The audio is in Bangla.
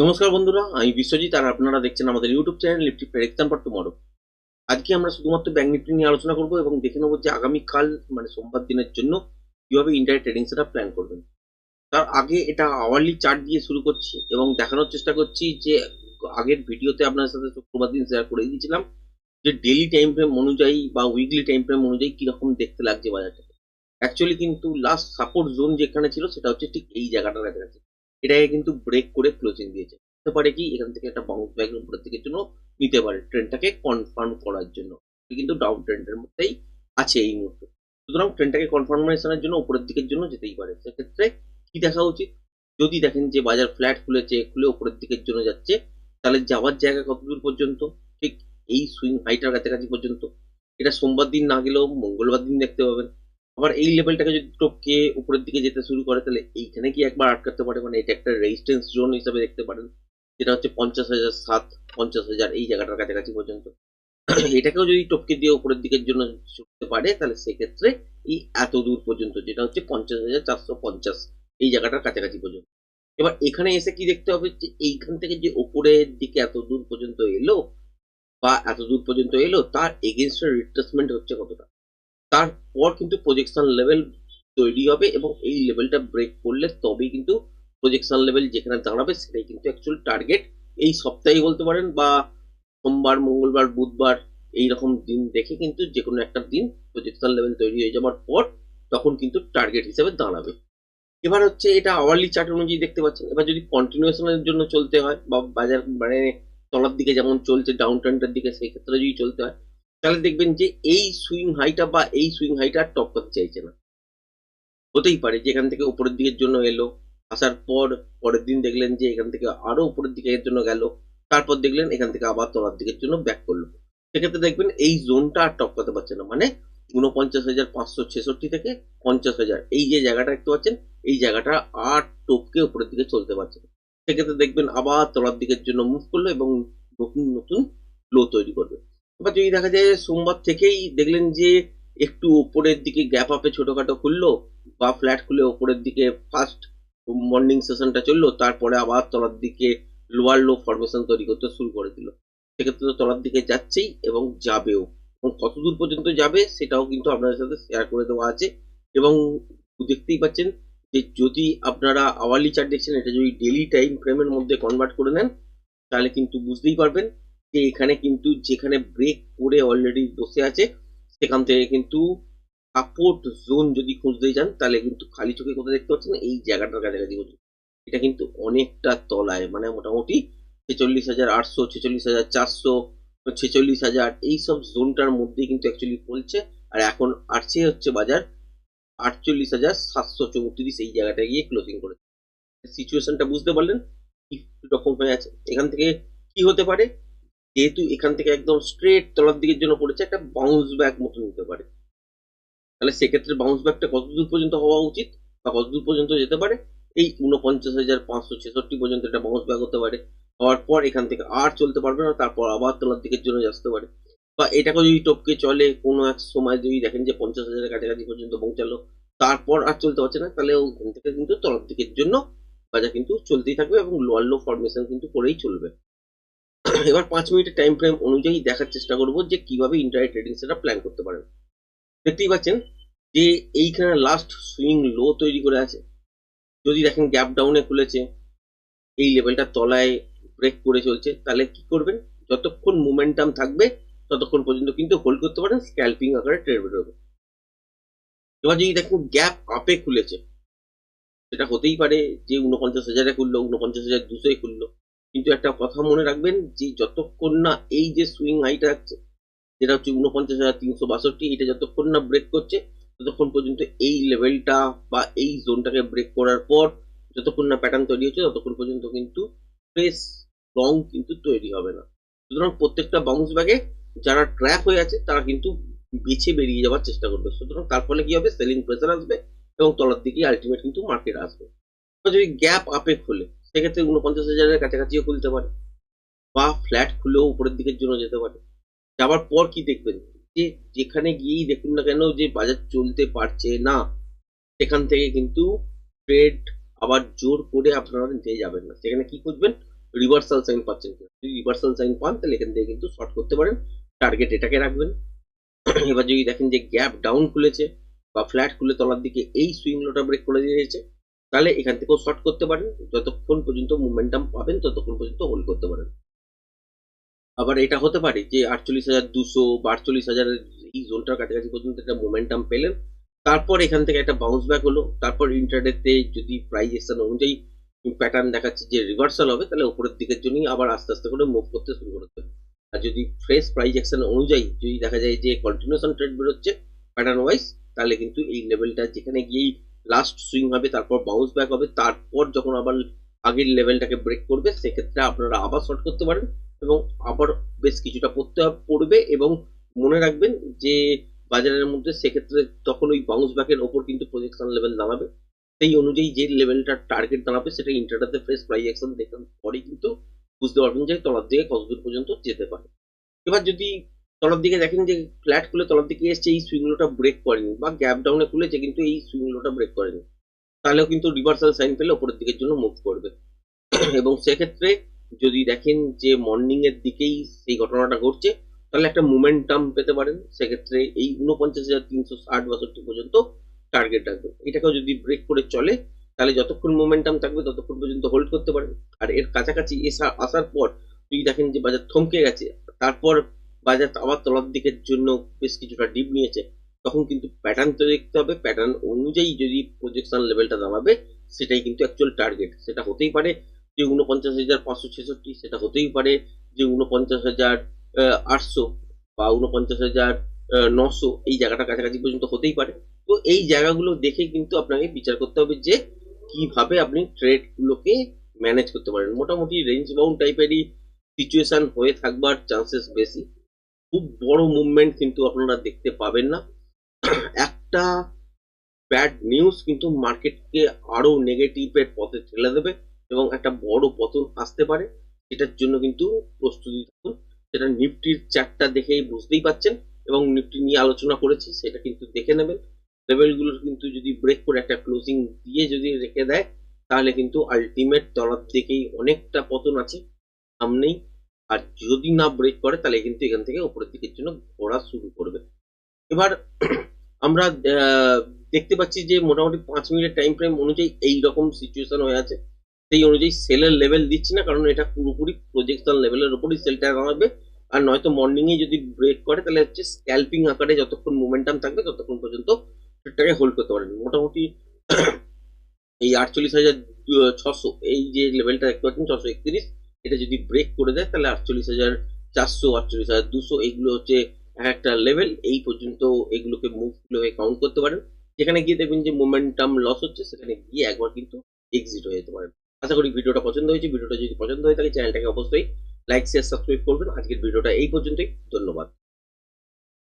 নমস্কার বন্ধুরা, আমি বিশ্বজিৎ আর আপনারা দেখছেন আমাদের YouTube channel Nifty prediction for tomorrow আজকে আমরা শুধুমাত্র ব্যাংক নিফটি নিয়ে আলোচনা করব এবং দেখে নেব যে আগামীকাল মানে সোমবার দিনের জন্য কীভাবে ইন্টারনেট ট্রেডিং সেটা প্ল্যান করবেন। তার আগে এটা আওয়ারলি চার্ট দিয়ে শুরু করছি এবং দেখানোর চেষ্টা করছি যে আগের ভিডিওতে আপনার সাথে শুক্রবার দিন শেয়ার করে দিয়েছিলাম যে ডেলি টাইম ফ্রেম অনুযায়ী বা উইকলি টাইম ফ্রেম অনুযায়ী কীরকম দেখতে লাগছে বাজারটাকে। অ্যাকচুয়ালি কিন্তু লাস্ট সাপোর্ট জোন যেখানে ছিল, সেটা হচ্ছে ঠিক এই জায়গাটার কাছাকাছি। এটাকে কিন্তু ব্রেক করে ক্লোজিং দিয়েছে। হতে পারে কি, এখান থেকে একটা বাউন্স ব্যাক উপরের দিকের জন্য নিতে পারে ট্রেনটাকে কনফার্ম করার জন্য। কিন্তু ডাউন ট্রেন্ডের মধ্যেই আছে এই মুহূর্তে। সুতরাং ট্রেনটাকে কনফার্মেশনের জন্য উপরের দিকের জন্য যেতেই পারে। সেক্ষেত্রে কি দেখা উচিত? যদি দেখেন যে বাজার ফ্ল্যাট খুলেছে, খুলে উপরের দিকের জন্য যাচ্ছে, তাহলে যাওয়ার জায়গা কতদূর পর্যন্ত? ঠিক এই সুইং হাইটার কাছাকাছি পর্যন্ত। এটা সোমবার দিন না গেলেও মঙ্গলবার দিন দেখতে পাবেন। আবার এই লেভেলটাকে যদি টপকে উপরের দিকে যেতে শুরু করে, তাহলে এইখানে কি একবার আটকাতে পারে? মানে এটা একটা রেজিস্ট্যান্স জোন হিসাবে দেখতে পারেন। যেটা হচ্ছে পঞ্চাশ হাজার সাত, পঞ্চাশ হাজার এই জায়গাটার কাছাকাছি পর্যন্ত। এটাকেও যদি টপকে দিয়ে উপরের দিকের জন্য ছুটতে পারে, তাহলে সেক্ষেত্রে এই এত দূর পর্যন্ত, যেটা হচ্ছে পঞ্চাশ হাজার চারশো পঞ্চাশ এই জায়গাটার কাছাকাছি পর্যন্ত। এবার এখানে এসে কি দেখতে হবে? যে এইখান থেকে যে ওপরের দিকে এত দূর পর্যন্ত এলো, বা এত দূর পর্যন্ত এলো, তার এগেনস্টে রিট্রেসমেন্ট হচ্ছে কতটা? তারপর কিন্তু প্রজেকশন লেভেল তৈরি হবে এবং এই লেভেলটা ব্রেক করলে তবেই কিন্তু প্রজেকশন লেভেল যেখানে দাঁড়াবে সেটাই কিন্তু অ্যাকচুয়াল টার্গেট এই সপ্তাহে বলতে পারেন বা সোমবার, মঙ্গলবার, বুধবার এই রকম দিন দেখে কিন্তু যে কোনো একটা দিন প্রজেকশন লেভেল তৈরি হয়ে যাওয়ার পর তখন কিন্তু টার্গেট হিসেবে দাঁড়াবে। এবার হচ্ছে এটা আওয়ারলি চার্ট অনুযায়ী দেখতে পাচ্ছেন। এবার যদি কন্টিনিউশনের জন্য চলতে হয় বা বাজার মানে তলার দিকে যেমন চলছে ডাউন ট্রেন্ডের দিকে সেই ক্ষেত্রে যদি চলতে হয় তাহলে দেখবেন যে এই সুইং হাইটা বা এই সুইং হাইটা আর টপ করতে চাইছে না। হতেই পারে যে এখান থেকে উপরের দিকের জন্য এলো, আসার পর পরের দিন দেখলেন যে এখান থেকে আরও উপরের দিকের জন্য গেল, তারপর দেখলেন এখান থেকে আবার তলার দিকের জন্য ব্যাক করল। সেক্ষেত্রে দেখবেন এই জোনটা আর টপ করতে পারছে না। মানে উনপঞ্চাশ হাজার পাঁচশো ছেষট্টি থেকে পঞ্চাশ হাজার। এই যে জায়গাটা দেখতে পাচ্ছেন, এই জায়গাটা আর টপকে উপরের দিকে চলতে পারছে না। সেক্ষেত্রে দেখবেন আবার তলার দিকের জন্য মুভ করল এবং নতুন নতুন লো তৈরি করবে। এবার যদি দেখা যায় সোমবার থেকেই দেখলেন যে একটু ওপরের দিকে গ্যাপ আপে ছোটখাটো খুললো, বা ফ্ল্যাট খুলে ওপরের দিকে ফার্স্ট মর্নিং সেশনটা চলল, তারপরে আবার তলার দিকে লোয়ার লো ফরমেশন তৈরি করতে শুরু করে দিল। সেক্ষেত্রে তো তলার দিকে যাচ্ছেই এবং যাবেও। এবং কতদূর পর্যন্ত যাবে সেটাও কিন্তু আপনাদের সাথে শেয়ার করে দেওয়া আছে। এবং দেখতেই পাচ্ছেন যে যদি আপনারা আওয়ারলি চার্ট দেখছেন, এটা যদি ডেলি টাইম ফ্রেমের মধ্যে কনভার্ট করে নেন, তাহলে কিন্তু বুঝতেই পারবেন যে এখানে কিন্তু যেখানে ব্রেক করে অলরেডি বসে আছে, সেখান থেকে কিন্তু সাপোর্ট জোন যদি খুঁজতে যান তাহলে কিন্তু খালি চোখে কোথায় দেখতে পাচ্ছেন এই জায়গাটার কাছাকাছি পর্যন্ত এটা কিন্তু অনেকটা তলায় মানে মোটামুটি ছেচল্লিশ হাজার আটশো, ছেচল্লিশ হাজার চারশো, ছেচল্লিশ হাজার, এইসব জোনটার মধ্যেই কিন্তু অ্যাকচুয়ালি চলছে আর এখন আসছে হচ্ছে বাজার আটচল্লিশ হাজার সাতশো চৌত্রিশ, এই জায়গাটা গিয়ে ক্লোজিং করেছে সিচুয়েশনটা বুঝতে পারলেন, কি রকম হয়ে আছে। এখান থেকে কি হতে পারে? যেহেতু এখান থেকে একদম স্ট্রেট তলার দিকের জন্য পড়েছে, একটা বাউন্স ব্যাক মতো নিতে পারে। তাহলে সেক্ষেত্রে বাউন্স ব্যাকটা কত দূর পর্যন্ত হওয়া উচিত বা কত দূর পর্যন্ত যেতে পারে? এই উনপঞ্চাশ হাজার পাঁচশো ছেষট্টি পর্যন্ত একটা বাউন্স ব্যাক হতে পারে। হওয়ার পর এখান থেকে আর চলতে পারবে না, তারপর আবার তলার দিকের জন্য আসতে পারে। বা এটাকে যদি টপকে চলে, কোনো এক সময় যদি দেখেন যে পঞ্চাশ হাজারের কাছাকাছি পর্যন্ত পৌঁছালো তারপর আর চলতে পারছে না, তাহলে ওখান থেকে কিন্তু তলার দিকের জন্য বাজার কিন্তু চলতেই থাকবে এবং লোয়ার লো ফরমেশন কিন্তু করেই চলবে। এবার পাঁচ মিনিটের টাইম ফ্রেম অনুযায়ী দেখার চেষ্টা করব যে কীভাবে ইন্টারনেট ট্রেডিং সেটা প্ল্যান করতে পারেন। দেখতেই পাচ্ছেন যে এইখানে লাস্ট সুইং লো তৈরি করে আছে। যদি দেখেন গ্যাপ ডাউনে খুলেছে, এই লেভেলটা তলায় ব্রেক করে চলছে, তাহলে কি করবেন? যতক্ষণ মোমেন্টাম থাকবে, ততক্ষণ পর্যন্ত কিন্তু হোল্ড করতে পারেন স্ক্যাল্পিং আকারে ট্রেড বেরোবে। এবার যদি দেখুন গ্যাপ আপে খুলেছে, সেটা হতেই পারে যে উনপঞ্চাশ হাজারে খুললো উনপঞ্চাশ হাজার দুশোয় খুললো। কিন্তু একটা কথা মনে রাখবেন, যে যতক্ষণ না এই যে সুইং হাইটা আছে, যেটা হচ্ছে উনপঞ্চাশ হাজার তিনশো বাষট্টি, এটা যতক্ষণ না ব্রেক করছে, ততক্ষণ পর্যন্ত এই লেভেলটা বা এই জোনটাকে ব্রেক করার পর, যতক্ষণ না প্যাটার্ন তৈরি হচ্ছে, ততক্ষণ পর্যন্ত কিন্তু ফ্রেশ লং কিন্তু তৈরি হবে না। সুতরাং প্রত্যেকটা বাউন্স ব্যাগে যারা ট্র্যাপ হয়ে আছে, তারা কিন্তু বেছে বেরিয়ে যাওয়ার চেষ্টা করবে। সুতরাং তার ফলে কি হবে? সেলিং প্রেসার আসবে এবং তলার দিকে আলটিমেট কিন্তু মার্কেট আসবে। যদি গ্যাপ আপে খোলে সেক্ষেত্রে উনপঞ্চাশ হাজারের কাছাকাছিও খুলতে পারে। বা ফ্ল্যাট খুলেও উপরের দিকের জন্য যেতে পারে। যাওয়ার পর কি দেখবেন? যে যেখানে গিয়েই দেখুন না কেন যে বাজার চলতে পারছে না, সেখান থেকে কিন্তু ট্রেড আবার জোর করে আপনারা নিতে যাবেন না। সেখানে কি খুঁজবেন? রিভার্সাল সাইন পাচ্ছেন যদি রিভার্সাল সাইন পান, তাহলে এখান থেকে কিন্তু শর্ট করতে পারেন। টার্গেট এটাকে রাখবেন। এবার যদি দেখেন যে গ্যাপ ডাউন খুলেছে বা ফ্ল্যাট খুলে তলার দিকে এই সুইং লোটা ব্রেক করে দিয়েছে তাহলে এখান থেকেও শর্ট করতে পারেন। যতক্ষণ পর্যন্ত মোমেন্টাম পাবেন, ততক্ষণ পর্যন্ত হোল্ড করতে পারেন। আবার এটা হতে পারে যে আটচল্লিশ হাজার দুশো বা আটচল্লিশ হাজারের এই জোনটার কাছাকাছি পর্যন্ত একটা মোমেন্টাম পেলেন, তারপর এখান থেকে একটা বাউন্স ব্যাক হলো, তারপর ইন্টারডেতে যদি প্রাইস একশন অনুযায়ী প্যাটার্ন দেখাচ্ছে যে রিভার্সাল হবে, তাহলে উপরের দিকের জন্যই আবার আস্তে আস্তে করে মুভ করতে শুরু করতে আর যদি ফ্রেশ প্রাইস অ্যাকশন অনুযায়ী যদি দেখা যায় যে কন্টিনিউশন ট্রেড বেরোচ্ছে প্যাটার্ন ওয়াইজ তাহলে কিন্তু এই লেভেলটা যেখানে গিয়েই লাস্ট সুইং হবে, তারপর বাউন্স ব্যাক হবে, তারপর যখন আবার আগের লেভেলটাকে ব্রেক করবে, সেক্ষেত্রে আপনারা আবার শর্ট করতে পারেন এবং আবার বেশ কিছুটা পড়তে পড়বে এবং মনে রাখবেন যে বাজারের মধ্যে সেক্ষেত্রে তখন ওই বাউন্স ব্যাকের ওপর কিন্তু প্রজেকশন লেভেল দাঁড়াবে। সেই অনুযায়ী যে লেভেলটার টার্গেট দাঁড়াবে, সেটা ইন্টারটাতে ফ্রেশ প্রাইস অ্যাকশন দেখার পরেই কিন্তু বুঝতে পারবেন যে তলার দিকে কতদূর পর্যন্ত যেতে পারে। এবার যদি তলার দিকে দেখেন যে ফ্ল্যাট খুলে তলার দিকে এসছে, এই সুইংলোটা ব্রেক করেনি বা গ্যাপ ডাউনে খুলেছে কিন্তু এই সুইংলোটা ব্রেক করেনি। তাহলেও কিন্তু রিভার্সাল সাইন পেলে ওপরের দিকের জন্য মুভ করবে। এবং সেক্ষেত্রে যদি দেখেন যে মর্নিং এর দিকেই সেই ঘটনাটা ঘটছে, তাহলে একটা মোমেন্টাম পেতে পারেন। সেক্ষেত্রে এই উনপঞ্চাশ হাজার তিনশো ষাট বাষট্টি পর্যন্ত টার্গেট রাখবেন এটাকেও যদি ব্রেক করে চলে, তাহলে যতক্ষণ মোমেন্টাম থাকবে ততক্ষণ পর্যন্ত হোল্ড করতে পারেন। আর এর কাছাকাছি এসা, আসার পর যদি দেখেন যে বাজার থমকে গেছে, তারপর বাজার আবার তলার দিকের জন্য বেশ কিছুটা ডিপ নিয়েছে, তখন কিন্তু প্যাটার্ন তো দেখতে হবে। প্যাটার্ন অনুযায়ী যদি প্রজেকশন লেভেলটা দাঁড়াবে, সেটাই কিন্তু অ্যাকচুয়াল টার্গেট সেটা হতেই পারে যে উনপঞ্চাশ হাজার পাঁচশো ছেষট্টি, সেটা হতেই পারে যে উনপঞ্চাশ হাজার আটশো বা উনপঞ্চাশ হাজার নশো, এই জায়গাটা কাছাকাছি পর্যন্ত হতেই পারে। তো এই জায়গাগুলো দেখে কিন্তু আপনাকে বিচার করতে হবে যে কীভাবে আপনি ট্রেডগুলোকে ম্যানেজ করতে পারেন। মোটামুটি রেঞ্জ বাউন্ড টাইপেরই সিচুয়েশন হয়ে থাকবার চান্সেস বেশি। খুব বড় মুভমেন্ট কিন্তু আপনারা দেখতে পাবেন না। একটা ব্যাড নিউজ কিন্তু মার্কেটকে আরও নেগেটিভের পথে ঠেলে দেবে এবং একটা বড় পতন আসতে পারে। এটার জন্য কিন্তু প্রস্তুতি থাকুন। সেটা নিফটির চারটা দেখেই বুঝতেই পাচ্ছেন এবং নিফটি নিয়ে আলোচনা করেছি, সেটা কিন্তু দেখে নেবেন। লেভেলগুলোর কিন্তু যদি ব্রেক করে একটা ক্লোজিং দিয়ে যদি রেখে দেয়, তাহলে কিন্তু আলটিমেট তলার দিকেই অনেকটা পতন আছে। সামনেই আর যদি না ব্রেক করে, তাহলে কিন্তু এখান থেকে উপরের দিকের জন্য ঘোরা শুরু করবে। এবার আমরা দেখতে পাচ্ছি যে মোটামুটি পাঁচ মিনিটের টাইম ফ্রেম অনুযায়ী এই রকম সিচুয়েশন হয়ে আছে। সেই অনুযায়ী সেলের লেভেল দিচ্ছি না, কারণ এটা পুরোপুরি প্রজেকশন লেভেলের উপরই সেলটা দাঁড়াবে আর নয়তো মর্নিং এ যদি ব্রেক করে, তাহলে হচ্ছে স্ক্যাল্পিং আকারে যতক্ষণ মোমেন্টাম থাকবে, ততক্ষণ পর্যন্ত সেটাকে হোল্ড করতে পারেন। মোটামুটি এই আটচল্লিশ হাজার ছশো, এই যে লেভেলটা দেখতে পাচ্ছেন, ছশো একত্রিশ। এটা যদি ব্রেক করে দেয়, তাহলে আটচল্লিশ হাজার, চারশো, আটচল্লিশ হাজার, দুশো এইগুলো হচ্ছে এক একটা লেভেল এই পর্যন্ত এগুলোকে মুভগুলো কাউন্ট করতে পারেন। যেখানে গিয়ে দেখবেন যে মোমেন্টাম লস হচ্ছে, সেখানে গিয়ে একবার কিন্তু এক্সিট হয়ে যেতে পারেন আশা করি ভিডিওটা পছন্দ হয়েছে। ভিডিওটা যদি পছন্দ হয়ে থাকে চ্যানেলটাকে অবশ্যই লাইক শেয়ার সাবস্ক্রাইব করবেন। আজকের ভিডিওটা এই পর্যন্তই। ধন্যবাদ।